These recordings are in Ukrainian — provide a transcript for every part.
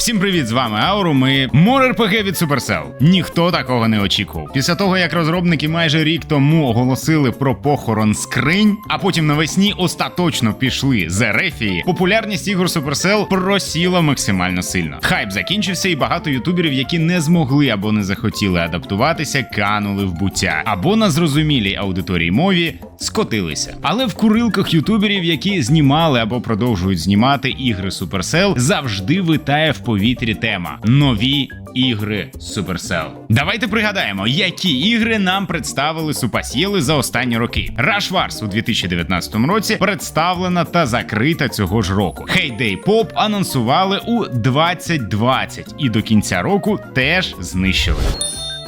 Всім привіт, з вами Ауру. Ми Мор РПГ від Supercell. Ніхто такого не очікував. Після того, як розробники майже рік тому оголосили про похорон скринь, а потім навесні остаточно пішли з Ерефії, популярність ігор Supercell просіла максимально сильно. Хайп закінчився, і багато ютуберів, які не змогли або не захотіли адаптуватися, канули в буття, або на зрозумілій аудиторії мові скотилися. Але в курилках ютуберів, які знімали або продовжують знімати ігри Supercell, завжди витає в повітрі тема нові ігри Supercell. Давайте пригадаємо, які ігри нам представили супасіли за останні роки. Rush Wars у 2019 році представлена та закрита цього ж року. Heyday Pop анонсували у 2020 і до кінця року теж знищили.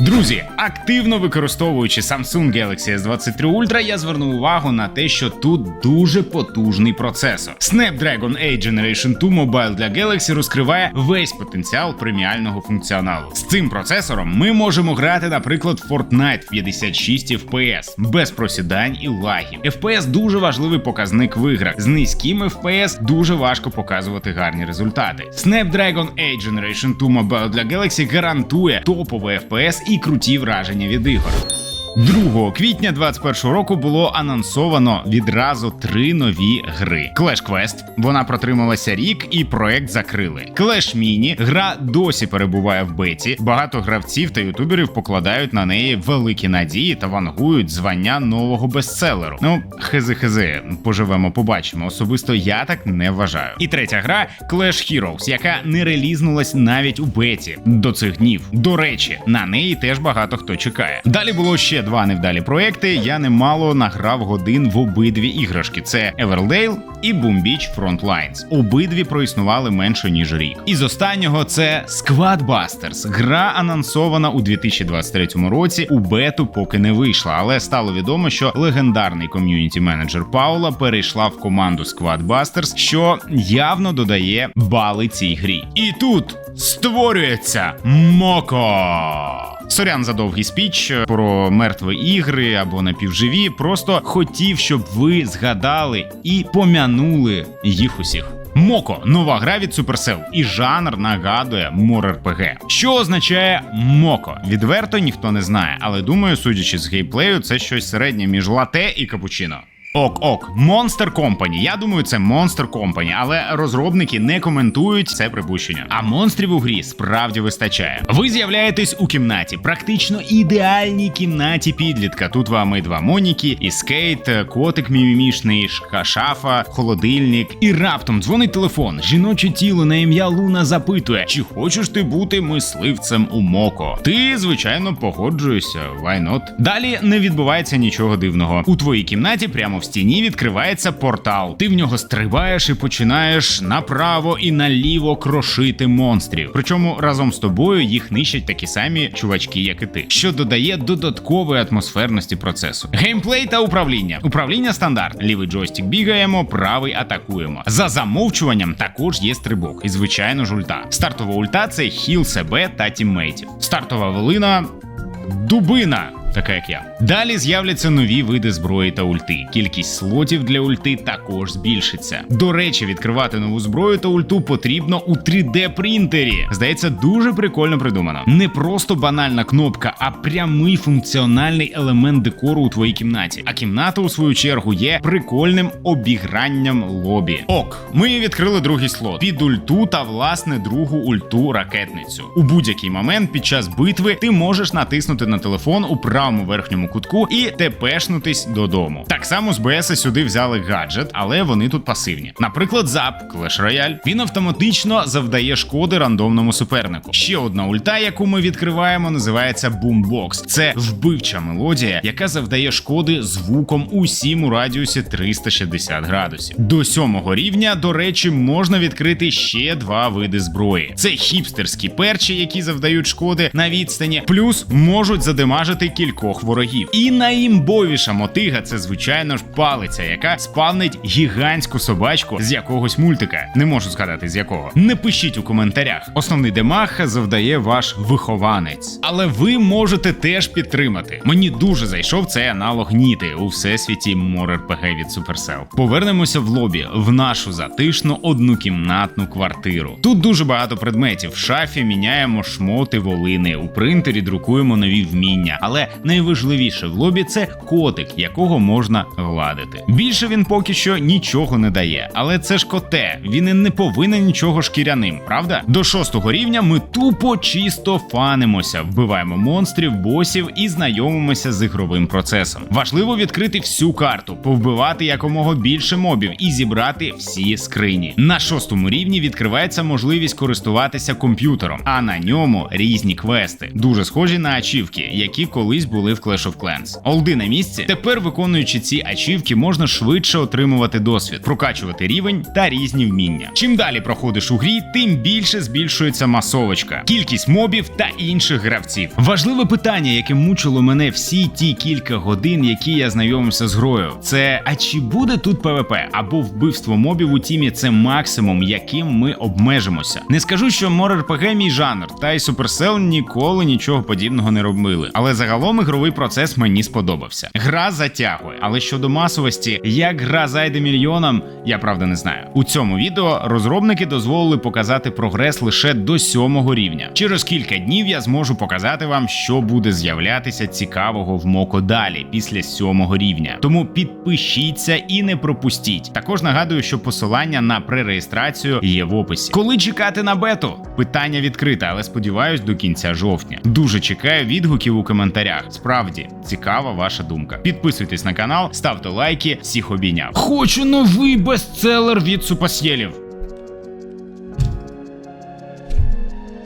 Друзі, активно використовуючи Samsung Galaxy S23 Ultra, я звернув увагу на те, що тут дуже потужний процесор. Snapdragon 8 Generation 2 Mobile для Galaxy розкриває весь потенціал преміального функціоналу. З цим процесором ми можемо грати, наприклад, Fortnite 56 FPS, без просідань і лагів. FPS дуже важливий показник в іграх. З низьким FPS дуже важко показувати гарні результати. Snapdragon 8 Generation 2 Mobile для Galaxy гарантує топовий FPS і круті враження від ігор. 2 квітня 2021 року було анонсовано відразу три нові гри: Clash Quest, вона протрималася рік, і проект закрили. Clash Mini, гра досі перебуває в беті. Багато гравців та ютуберів покладають на неї великі надії та вангують звання нового бестселеру. Ну, хези хези, поживемо, побачимо. Особисто я так не вважаю. І третя гра Clash Heroes, яка не релізнулась навіть у беті до цих днів. До речі, на неї теж багато хто чекає. Далі було ще два невдалі проекти. Я немало награв годин в обидві іграшки: це Everdale і Boom Beach Frontlines. Обидві проіснували менше ніж рік. І з останнього це Squad Busters. Гра анонсована у 2023 році. У бету поки не вийшла, але стало відомо, що легендарний ком'юніті менеджер Паула перейшла в команду Squad Busters, що явно додає бали цій грі. І тут створюється Моко. Сорян за довгий спіч про мертві ігри або напівживі. Просто хотів, щоб ви згадали і помянули їх усіх. Моко нова гра від Supercell, і жанр нагадує мор-РПГ. Що означає Моко? Відверто ніхто не знає, але думаю, судячи з геймплею, це щось середнє між лате і капучино. Ок, ок, Monster Company. Я думаю, це Monster Company, але розробники не коментують це припущення. А монстрів у грі справді вистачає. Ви з'являєтесь у кімнаті, практично ідеальній кімнаті підлітка. Тут вам і два моніки, і скейт, котик мімімішний, шафа, холодильник. І раптом дзвонить телефон. Жіноче тіло на ім'я Луна запитує, чи хочеш ти бути мисливцем у Моко. Ти, звичайно, погоджуєшся, not? Далі не відбувається нічого дивного. У твоїй кімнаті прямо в стіні відкривається портал. Ти в нього стрибаєш і починаєш направо і наліво крошити монстрів. Причому разом з тобою їх нищать такі самі чувачки, як і ти, що додає додаткової атмосферності процесу. Геймплей та управління. Управління стандарт. Лівий джойстик бігаємо, правий атакуємо. За замовчуванням також є стрибок, і звичайно ж ульта. Стартова ульта це хіл себе та тіммейтів. Стартова велина дубина. Така як я. Далі з'являться нові види зброї та ульти. Кількість слотів для ульти також збільшиться. До речі, відкривати нову зброю та ульту потрібно у 3D принтері. Здається, дуже прикольно придумано. Не просто банальна кнопка, а прямий функціональний елемент декору у твоїй кімнаті. А кімната, у свою чергу, є прикольним обігранням лобі. Ок, ми відкрили другий слот під ульту та власне другу ульту ракетницю. У будь-який момент під час битви ти можеш натиснути на телефон у правому верхньому кутку і тепешнутись додому. Так само з БС сюди взяли гаджет, але вони тут пасивні. Наприклад, зап Clash Royale. Він автоматично завдає шкоди рандомному супернику. Ще одна ульта, яку ми відкриваємо, називається Boombox. Це вбивча мелодія, яка завдає шкоди звуком усім у радіусі 360 градусів. До сьомого рівня, до речі, можна відкрити ще два види зброї: це хіпстерські перчі, які завдають шкоди на відстані, плюс можуть задемажити кількох кількох ворогів. І найімбовіша мотига це звичайно ж палиця, яка спавнить гігантську собачку з якогось мультика. Не можу згадати з якого. Не пишіть у коментарях. Основний демаг завдає ваш вихованець. Але ви можете теж підтримати. Мені дуже зайшов цей аналог Ніти у всесвіті MorRPG від Supercell. Повернемося в лобі в нашу затишну однокімнатну квартиру. Тут дуже багато предметів. В шафі міняємо шмоти волини, у принтері друкуємо нові вміння. Але найважливіше в лобі це котик, якого можна гладити. Більше він поки що нічого не дає, але це ж коте. Він і не повинен нічого шкіряним, правда? До шостого рівня ми тупо чисто фанимося, вбиваємо монстрів, босів і знайомимося з ігровим процесом. Важливо відкрити всю карту, повбивати якомога більше мобів і зібрати всі скрині. На шостому рівні відкривається можливість користуватися комп'ютером, а на ньому різні квести, дуже схожі на ачівки, які колись були в Clash of Clans. Олди на місці. Тепер, виконуючи ці ачівки, можна швидше отримувати досвід, прокачувати рівень та різні вміння. Чим далі проходиш у грі, тим більше збільшується масовочка, кількість мобів та інших гравців. Важливе питання, яке мучило мене всі ті кілька годин, які я знайомився з грою, це а чи буде тут ПВП або вбивство мобів у тімі це максимум, яким ми обмежимося. Не скажу, що MorRPG мій жанр, та й Supercell ніколи нічого подібного не робили. Але загалом ігровий процес мені сподобався. Гра затягує, але щодо масовості, як гра зайде мільйонам, я правда не знаю. У цьому відео розробники дозволили показати прогрес лише до сьомого рівня. Через кілька днів я зможу показати вам, що буде з'являтися цікавого в Моко далі після сьомого рівня. Тому підпишіться і не пропустіть. Також нагадую, що посилання на пререєстрацію є в описі. Коли чекати на бету? Питання відкрите, але сподіваюсь, до кінця жовтня. Дуже чекаю відгуків у коментарях. Справді цікава ваша думка. Підписуйтесь на канал, ставте лайки, всіх обійняв. Хочу новий бестселер від супасєлів.